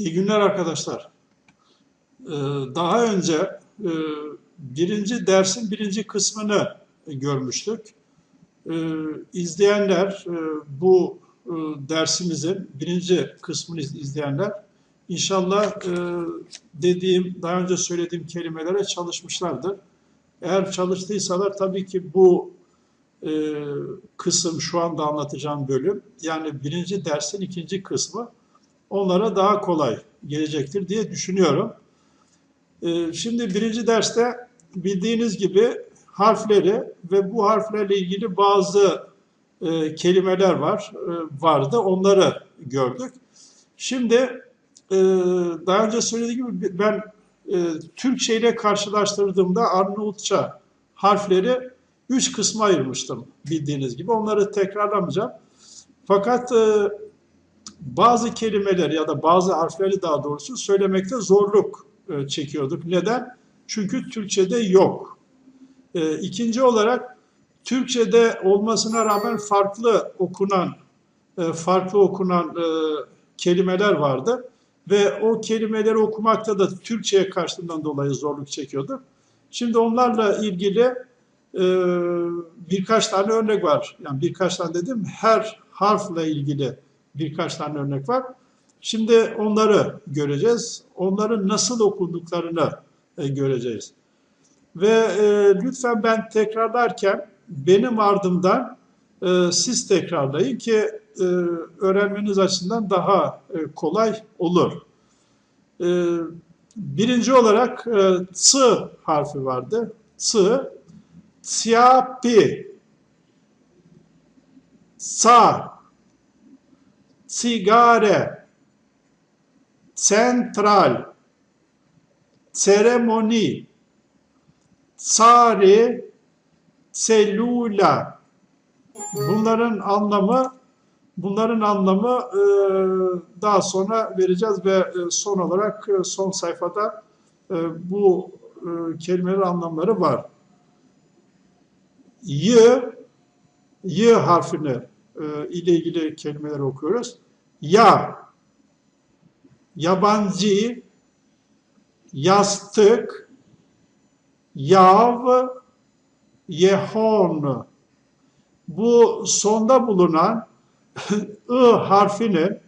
İyi günler arkadaşlar. Ee, Daha önce e, birinci dersin birinci kısmını görmüştük. Ee, İzleyenler e, bu e, dersimizin birinci kısmını iz- izleyenler inşallah dediğim, daha önce söylediğim kelimelere çalışmışlardır. Eğer çalıştıysalar tabii ki bu kısım şu anda anlatacağım bölüm yani birinci dersin ikinci kısmı onlara daha kolay gelecektir diye düşünüyorum. Ee, Şimdi birinci derste bildiğiniz gibi harfleri ve bu harflerle ilgili bazı e, kelimeler var e, vardı. Onları gördük. Şimdi e, daha önce söylediğim gibi ben Türkçe ile karşılaştırdığımda Arnavutça harfleri üç kısma ayırmıştım bildiğiniz gibi. Onları tekrarlamayacağım. Fakat bazı kelimeleri ya da bazı harfleri daha doğrusu söylemekte zorluk e, çekiyorduk. Neden? Çünkü Türkçe'de yok. E, İkinci olarak Türkçe'de olmasına rağmen farklı okunan e, farklı okunan kelimeler vardı ve o kelimeleri okumakta da Türkçe'ye karşılığından dolayı zorluk çekiyorduk. Şimdi onlarla ilgili birkaç tane örnek var. Yani birkaç tane dedim her harfle ilgili birkaç tane örnek var. Şimdi onları göreceğiz. Onların nasıl okunduklarını e, göreceğiz. Ve e, lütfen ben tekrarlarken benim ardımdan e, siz tekrarlayın ki e, öğrenmeniz açısından daha e, kolay olur. E, birinci olarak e, ç harfi vardı. Ç, tsiapi, sa, sigare, central, seremoni, sari, selula. Bunların anlamı bunların anlamı e, daha sonra vereceğiz ve e, son olarak e, son sayfada bu kelimelerin anlamları var. Y, Y harfini ile ilgili kelimeleri okuyoruz. Ya, yabancı, yastık, yav, yehon. Bu sonda bulunan I harfinin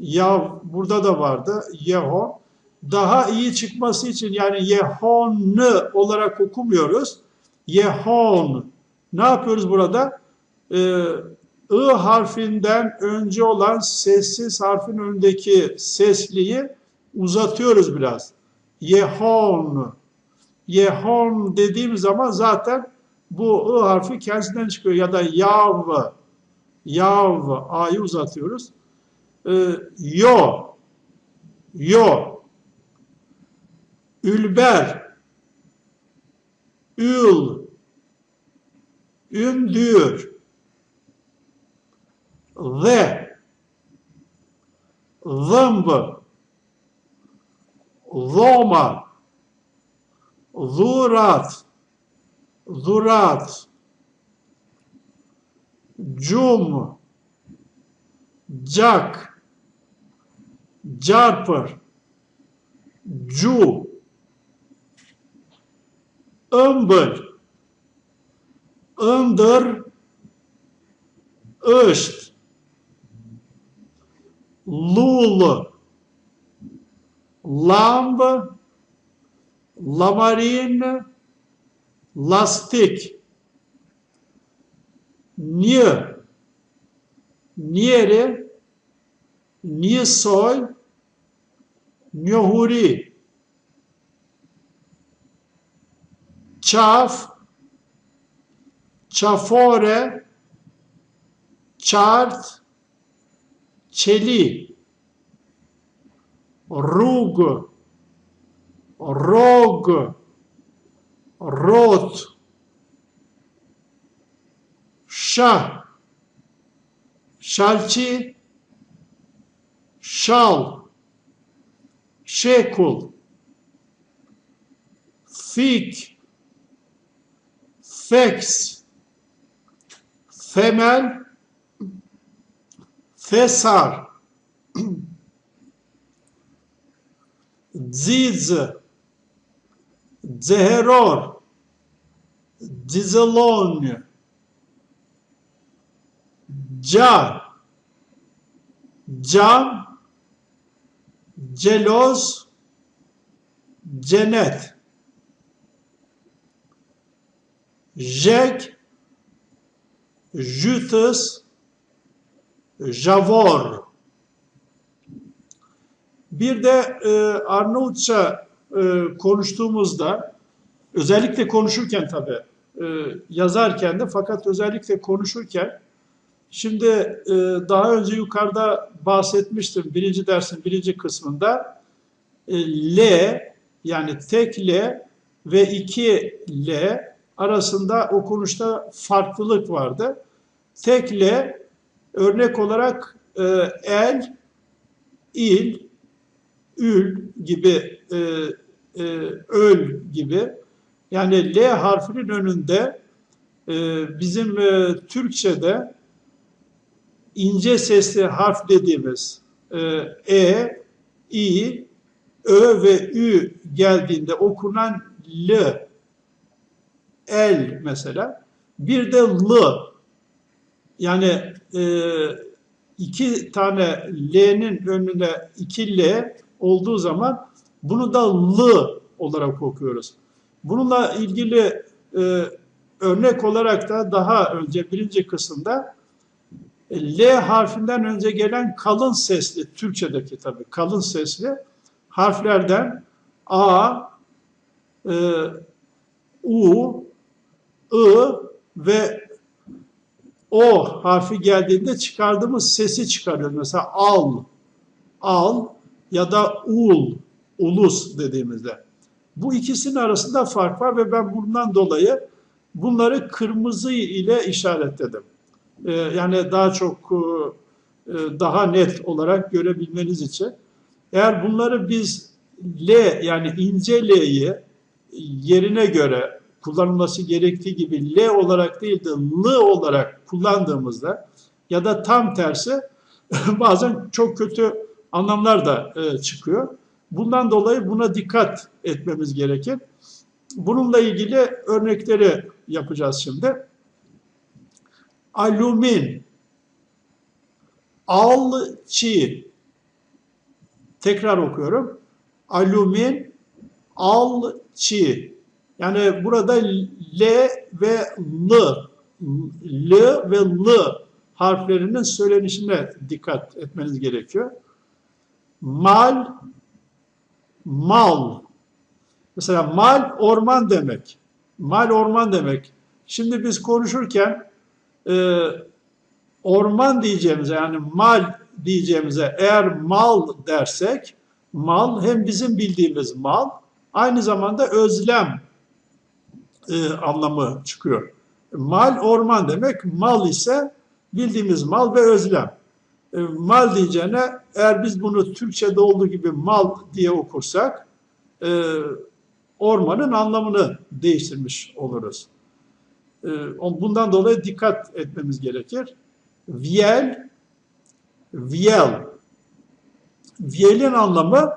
yav burada da vardı yehon daha iyi çıkması için yani yehon olarak okumuyoruz. Yehon. Ne yapıyoruz burada? Ee, I harfinden önce olan sessiz harfin önündeki sesliyi uzatıyoruz biraz. Yehon. Yehon dediğim zaman zaten bu I harfi kendisinden çıkıyor ya da yav. Yav. A'yı uzatıyoruz. Ee, yo. Yo. Ülber. Ül. Ündür dhe dhëmbë, dhoma, dhurat, dhurat, gjumë, gjak, gjarpër, gju, ëmbël, ëndër, është, lul, lamb, lamarin, lastik, nje, njeri, njësoj, njohuri, qaf, qafore, qartë, qeli, rrugë, rogë, rot, shah, shalqi, shall, shekull, fik, theks, themel, thesar, Dziz, Zeheror, Dizelon, Ca, Cam, Celoz, Cennet, Jek, Jütüs, Javor. Bir de e, Arnavutça e, konuştuğumuzda, özellikle konuşurken tabii, e, yazarken de fakat özellikle konuşurken, şimdi e, daha önce yukarıda bahsetmiştim birinci dersin birinci kısmında, e, L yani tek L ve iki L arasında okunuşta farklılık vardı. Tek L örnek olarak e, el, il, ül gibi, e, e, öl gibi. Yani L harfinin önünde e, bizim e, Türkçe'de ince sesli harf dediğimiz e, e, i, ö ve ü geldiğinde okunan l, el mesela. Bir de l. Yani e, iki tane l'nin önüne iki l olduğu zaman bunu da l olarak okuyoruz. Bununla ilgili e, örnek olarak da daha önce birinci kısımda L harfinden önce gelen kalın sesli, Türkçedeki tabii kalın sesli harflerden A, e, U, I ve O harfi geldiğinde çıkardığımız sesi çıkarıyoruz. Mesela al, al ya da ul, ulus dediğimizde. Bu ikisinin arasında fark var ve ben bundan dolayı bunları kırmızı ile işaretledim. Ee, yani daha çok e, daha net olarak görebilmeniz için. Eğer bunları biz L yani ince L'yi yerine göre kullanılması gerektiği gibi L olarak değil de L olarak kullandığımızda ya da tam tersi bazen çok kötü anlamlar da e, çıkıyor. Bundan dolayı buna dikkat etmemiz gerekir. Bununla ilgili örnekleri yapacağız şimdi. Alumin, alçı, tekrar okuyorum. Alumin, alçı. Yani burada L ve L, L ve L harflerinin söylenişine dikkat etmeniz gerekiyor. Mal, mal. Mesela mal orman demek. Mal orman demek. Şimdi biz konuşurken e, orman diyeceğimize yani mal diyeceğimize eğer mal dersek mal hem bizim bildiğimiz mal aynı zamanda özlem e, anlamı çıkıyor. Mal orman demek, mal ise bildiğimiz mal ve özlem. E, mal diyeceğine eğer biz bunu Türkçe'de olduğu gibi mal diye okursak e, ormanın anlamını değiştirmiş oluruz. E, bundan dolayı dikkat etmemiz gerekir. Viel, viel. Viel'in anlamı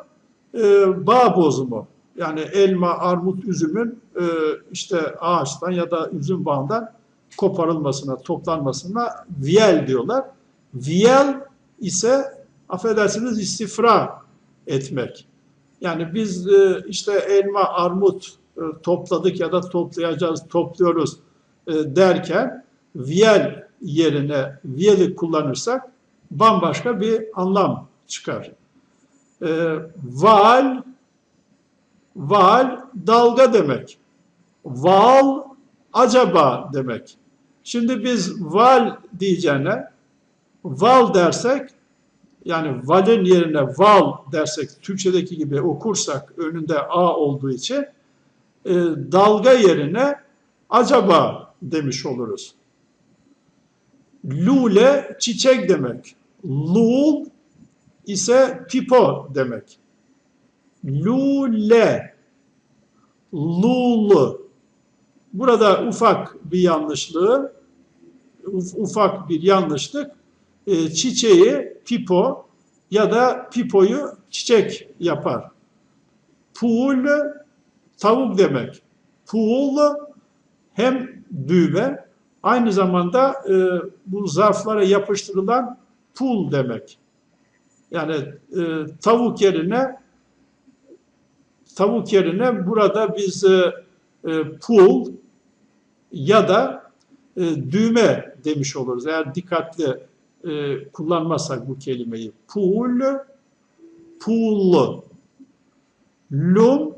e, bağ bozumu. Yani elma, armut, üzümün e, işte ağaçtan ya da üzüm bağından koparılmasına, toplanmasına viel diyorlar. Viel ise affedersiniz istifra etmek. Yani biz e, işte elma, armut e, topladık ya da toplayacağız, topluyoruz e, derken viel yerine viel'i kullanırsak bambaşka bir anlam çıkar. Val, val dalga demek. Val acaba demek. Şimdi biz val diyeceğine val dersek yani valin yerine val dersek Türkçedeki gibi okursak önünde a olduğu için e, dalga yerine acaba demiş oluruz. Lule çiçek demek. Lul ise pipo demek. Lule, lulu. Burada ufak bir yanlışlığı, ufak bir yanlışlık e, çiçeği pipo ya da pipoyu çiçek yapar. Pul tavuk demek. Pul hem düğme aynı zamanda e, bu zarflara yapıştırılan pul demek. Yani e, tavuk yerine tavuk yerine burada biz e, e, pul ya da e, düğme demiş oluruz. Eğer dikkatli e, kullanmazsak bu kelimeyi. Pul, pullu. Lum,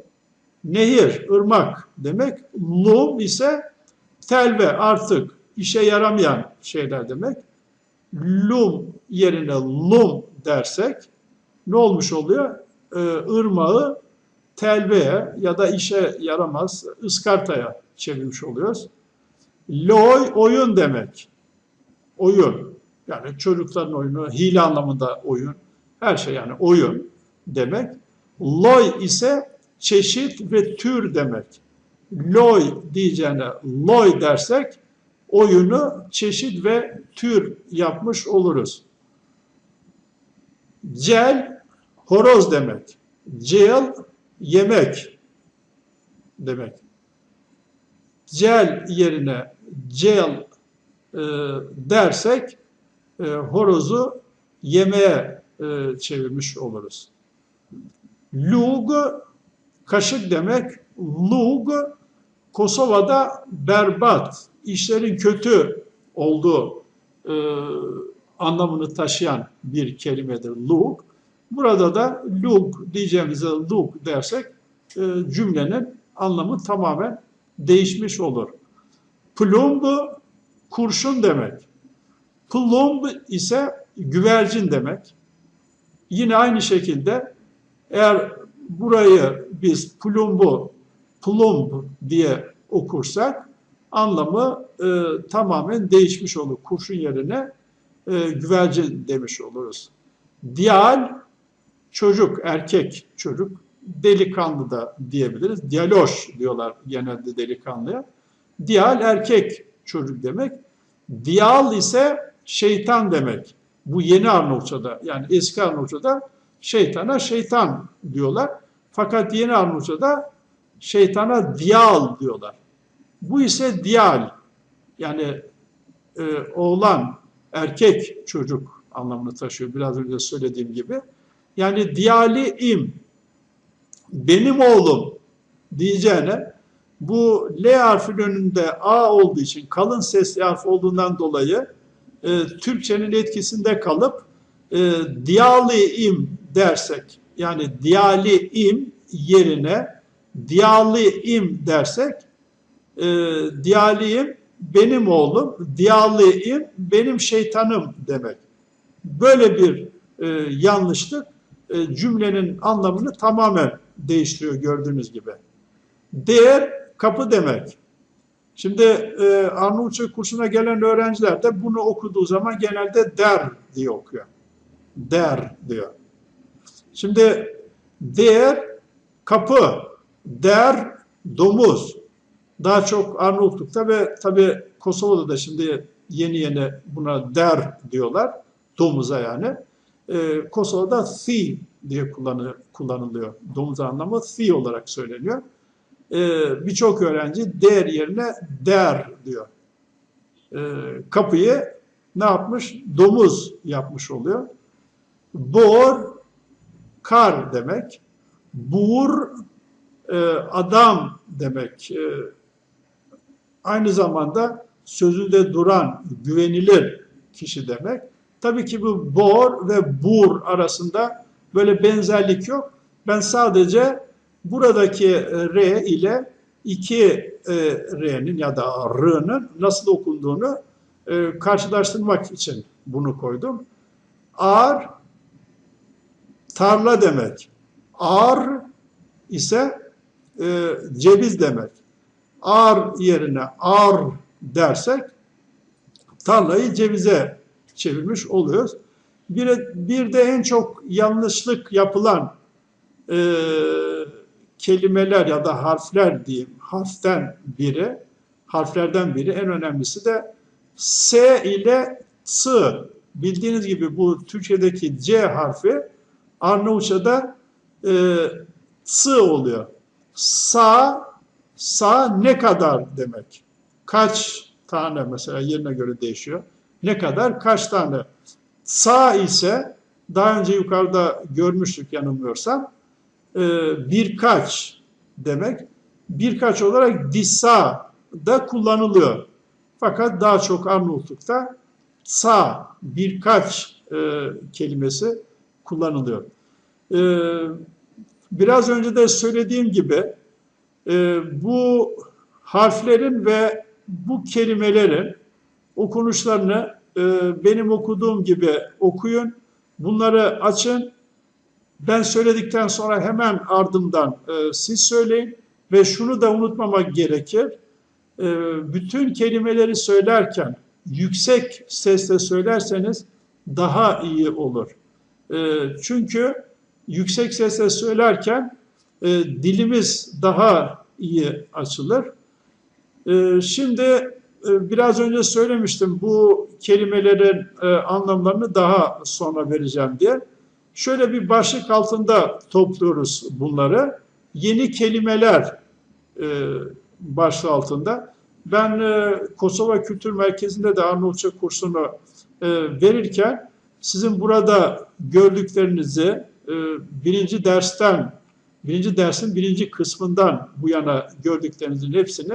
nehir, ırmak demek. Lum ise telve artık işe yaramayan şeyler demek. Lum yerine lum dersek ne olmuş oluyor? Ee, ırmağı telveye ya da işe yaramaz ıskartaya çevirmiş oluyoruz. Loy oyun demek. Oyun. Yani çocukların oyunu, hile anlamında oyun. Her şey yani oyun demek. Loy ise çeşit ve tür demek. Loy diyeceğine loy dersek oyunu çeşit ve tür yapmış oluruz. Cel horoz demek. Cel yemek demek. Cel yerine cel e, dersek e, horozu yemeğe e, çevirmiş oluruz. Lug kaşık demek. Lug Kosova'da berbat, işlerin kötü olduğu e, anlamını taşıyan bir kelimedir lug. Burada da lug diyeceğimize lug dersek e, cümlenin anlamı tamamen değişmiş olur. Plumb kurşun demek. Plumb ise güvercin demek. Yine aynı şekilde eğer burayı biz plumbu plumb diye okursak anlamı e, tamamen değişmiş olur. Kurşun yerine e, güvercin demiş oluruz. Diyal çocuk, erkek çocuk, delikanlı da diyebiliriz. Diyaloş diyorlar genelde delikanlıya. Diyal erkek çocuk demek. Diyal ise şeytan demek. Bu yeni Arnavutça'da yani eski Arnavutça'da şeytana şeytan diyorlar. Fakat yeni Arnavutça'da şeytana diyal diyorlar. Bu ise diyal yani e, oğlan, erkek çocuk anlamını taşıyor. Biraz önce söylediğim gibi. Yani diyali im, benim oğlum diyeceğine bu L harfinin önünde A olduğu için kalın sesli harf olduğundan dolayı e, Türkçenin etkisinde kalıp e, diyali im dersek yani diyali im yerine diyali im dersek e, diyaliyim benim oğlum, diyaliyim benim şeytanım demek. Böyle bir e, yanlışlık cümlenin anlamını tamamen değiştiriyor gördüğünüz gibi. Değer kapı demek. Şimdi e, Arnavutça kursuna gelen öğrenciler de bunu okuduğu zaman genelde der diye okuyor. Der diyor. Şimdi değer kapı, der domuz. Daha çok Arnavutluk'ta ve tabi Kosova'da da şimdi yeni yeni buna der diyorlar. Domuza yani. Ee, Kosova'da thi diye kullanı, kullanılıyor. Domuz anlamı thi olarak söyleniyor. Ee, Birçok öğrenci der yerine der diyor. Ee, kapıyı ne yapmış? Domuz yapmış oluyor. Bor kar demek. Bur e, adam demek. E, aynı zamanda sözünde duran, güvenilir kişi demek. Tabii ki bu bor ve bur arasında böyle benzerlik yok. Ben sadece buradaki R ile iki e, R'nin ya da R'nın nasıl okunduğunu e, karşılaştırmak için bunu koydum. Ar tarla demek. Ar ise e, ceviz demek. Ar yerine ar dersek tarlayı cevize çevirmiş oluyoruz. Bir, bir de en çok yanlışlık yapılan e, kelimeler ya da harfler diyeyim. Harften biri, harflerden biri en önemlisi de S ile S. Bildiğiniz gibi bu Türkçedeki C harfi Arnavutça'da e, sı oluyor. Sa, sa ne kadar demek. Kaç tane mesela yerine göre değişiyor. Ne kadar, kaç tane. Sa ise daha önce yukarıda görmüştük yanılmıyorsam e, birkaç demek. Birkaç olarak disa da kullanılıyor. Fakat daha çok Arnavutluk'ta sa birkaç e, kelimesi kullanılıyor. E, biraz önce de söylediğim gibi bu harflerin ve bu kelimelerin okunuşlarını e, benim okuduğum gibi okuyun. Bunları açın. Ben söyledikten sonra hemen ardımdan e, siz söyleyin ve şunu da unutmamak gerekir. E, bütün kelimeleri söylerken yüksek sesle söylerseniz daha iyi olur. E, çünkü yüksek sesle söylerken e, dilimiz daha iyi açılır. E, şimdi biraz önce söylemiştim bu kelimelerin e, anlamlarını daha sonra vereceğim diye. Şöyle bir başlık altında topluyoruz bunları. Yeni kelimeler e, başlığı altında. Ben e, Kosova Kültür Merkezi'nde de Arnavutça kursunu verirken sizin burada gördüklerinizi birinci dersten, birinci dersin birinci kısmından bu yana gördüklerinizin hepsini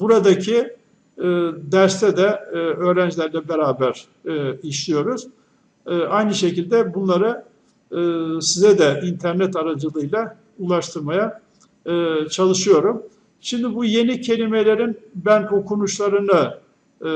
buradaki e, derste de e, öğrencilerle beraber e, işliyoruz. E, aynı şekilde bunları e, size de internet aracılığıyla ulaştırmaya e, çalışıyorum. Şimdi bu yeni kelimelerin ben okunuşlarını e,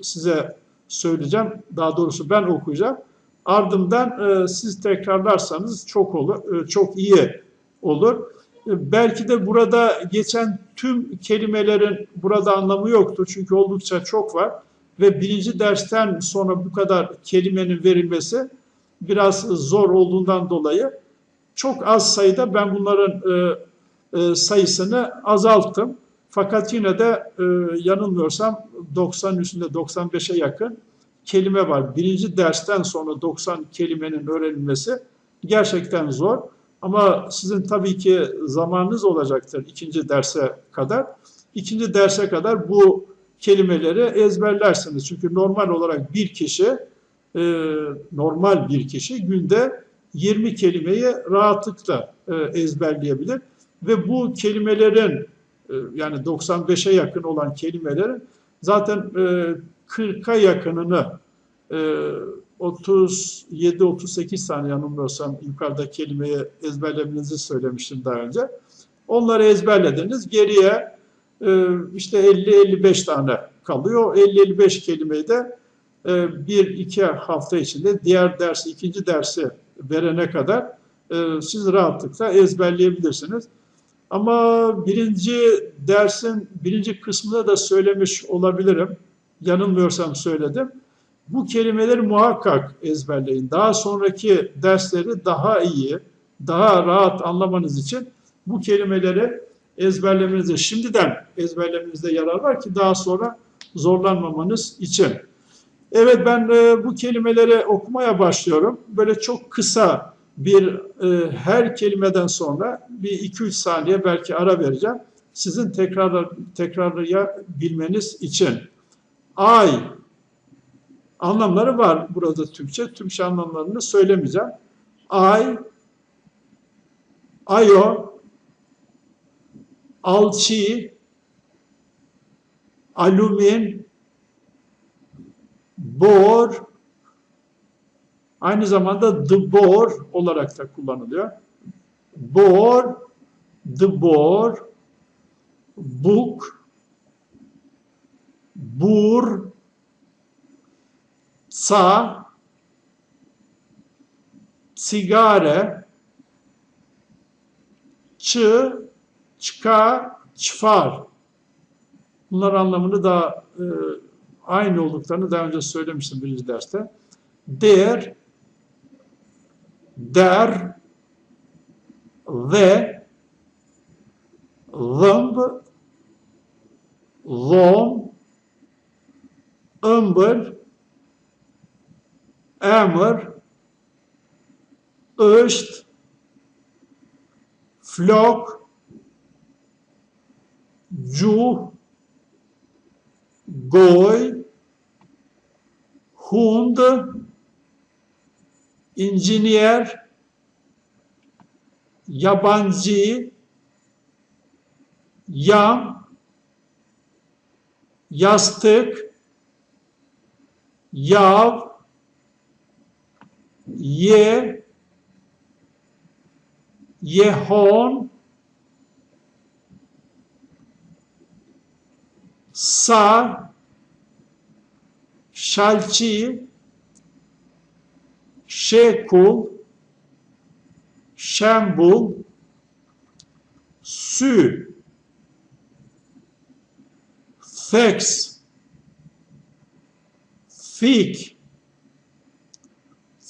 size söyleyeceğim. Daha doğrusu ben okuyacağım. Ardından e, siz tekrarlarsanız çok olur, e, çok iyi olur. E, belki de burada geçen tüm kelimelerin burada anlamı yoktur çünkü oldukça çok var ve birinci dersten sonra bu kadar kelimenin verilmesi biraz zor olduğundan dolayı çok az sayıda ben bunların e, e, sayısını azalttım. Fakat yine de yanılmıyorsam 90 üstünde 95'e yakın kelime var. Birinci dersten sonra 90 kelimenin öğrenilmesi gerçekten zor. Ama sizin tabii ki zamanınız olacaktır ikinci derse kadar. İkinci derse kadar bu kelimeleri ezberlersiniz. Çünkü normal olarak bir kişi, e, normal bir kişi günde 20 kelimeyi rahatlıkla e, ezberleyebilir. Ve bu kelimelerin e, yani 95'e yakın olan kelimelerin zaten e, 40'a yakınını e, 37-38 saniye yanılmıyorsam yukarıda kelimeyi ezberlemenizi söylemiştim daha önce. Onları ezberlediniz. Geriye e, işte 50-55 tane kalıyor. 50-55 kelimeyi de e, bir iki hafta içinde diğer dersi, ikinci dersi verene kadar e, siz rahatlıkla ezberleyebilirsiniz. Ama birinci dersin birinci kısmında da söylemiş olabilirim. Yanılmıyorsam söyledim. Bu kelimeleri muhakkak ezberleyin. Daha sonraki dersleri daha iyi, daha rahat anlamanız için bu kelimeleri ezberlemenizde, şimdiden ezberlemenizde yarar var ki daha sonra zorlanmamanız için. Evet ben e, bu kelimeleri okumaya başlıyorum. Böyle çok kısa bir e, her kelimeden sonra bir 2-3 saniye belki ara vereceğim. Sizin tekrar tekrarlayabilmeniz için. Ay anlamları var burada Türkçe. Türkçe anlamlarını söylemeyeceğim. Ay, ayo, alçı, alumin, bor, aynı zamanda the bor olarak da kullanılıyor. Bor, the bor, book, bur, sa, sigare, çı, çıka, çıfar. Bunlar anlamını da e, aynı olduklarını daha önce söylemiştim birinci derste. Der, der ve zımb, zom, ımbır, emir, ışt, Flok, Juh, Goy, Hund, İnjiniyer, Yabancı, Yam, Yastık, Yav, Ye, Yehon, Sa, Şalçi, Şekul, Şembul, Sü, Fex, Fik,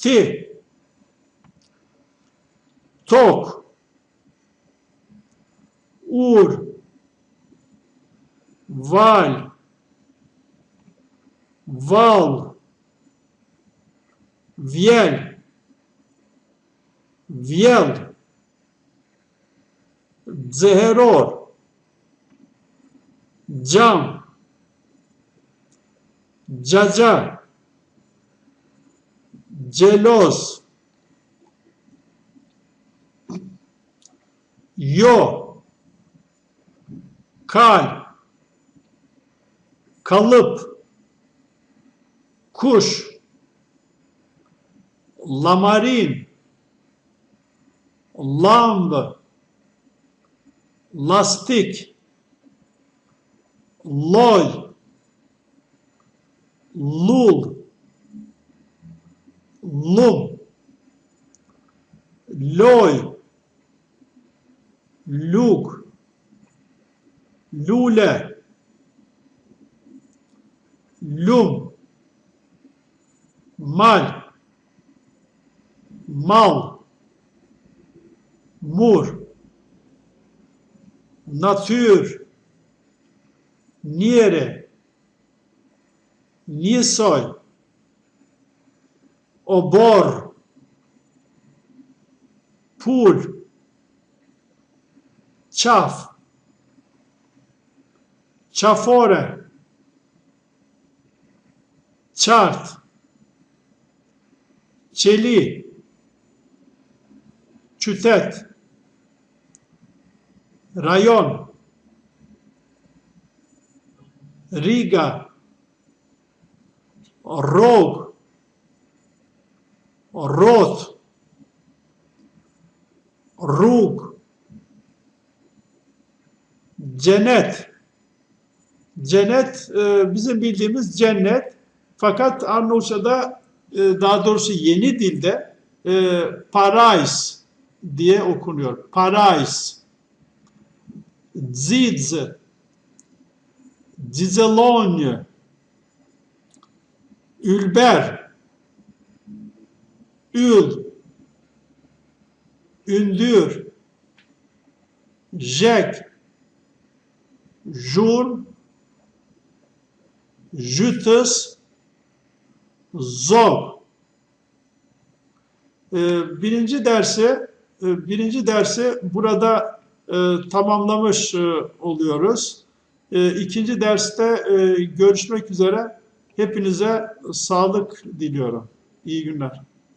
ti. Tok. Ur. Val. Val vjel. Vjel dzeheror, gjamë, gjagjarë, Celos, Yo, Kal, Kalıp, Kuş, Lamarin, Lamb, Lastik, Loy, Lul, Lum, Loy, Lug, Lule, Lum, Mal, Mal, Mur, Natür, Niere, Nisoy, Obor, Pul, Çaf, Çafore, Çart, Çeli, Çütet, Rayon, Riga, Rog, Rot, Rug, Cennet. Cennet e, bizim bildiğimiz cennet. Fakat Arnavutça'da e, daha doğrusu yeni dilde e, parais diye okunuyor. Parais. Dzidz. Cizelon. Ülber. Ül. Ündür. Jek. Jurn. Jütüs. Zog. Ee, birinci dersi e, birinci dersi burada e, tamamlamış e, oluyoruz. İkinci derste görüşmek üzere. Hepinize sağlık diliyorum. İyi günler.